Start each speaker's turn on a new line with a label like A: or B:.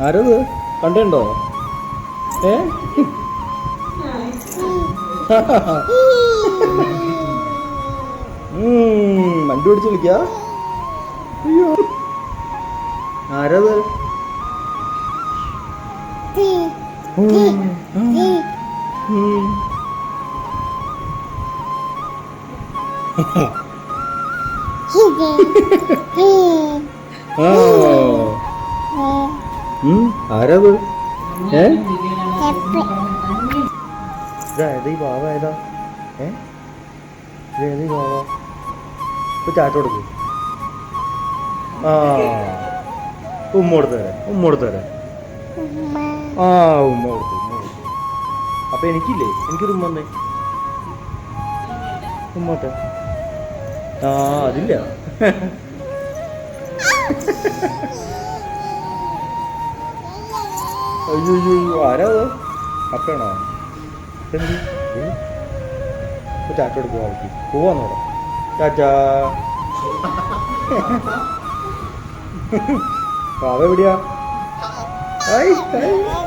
A: ആരത്? കണ്ടോ ഏ? വണ്ടി പിടിച്ച് വിളിക്ക? അയ്യോ. ആരത്. ആ. ആരത് ഏ? ഈ പാവ ഏതാ? ഏ? ഈ പാവ ഇപ്പൊ ചാറ്റ കൊടുക്ക്. ആ. ഉമ്മ കൊടുത്തു തരാം ഉമ്മ കൊടുത്തു തരാം. ആ ഉമ്മ കൊടുത്തു ഉമ്മ കൊടുത്തു. അപ്പൊ എനിക്കില്ലേ? എനിക്കൊരു ഉമ്മ തന്നെ ഉമ്മട്ടെ ആ അതില്ല. അയ്യോ ആരാ അത്? അപ്പയാണോ? എന്ത്? ചാറ്റ കൊടുക്കുക അവൾക്ക്. പോവാന്നോടെ ചാച്ചാ പാവ എവിടെയാ? ഐ ആ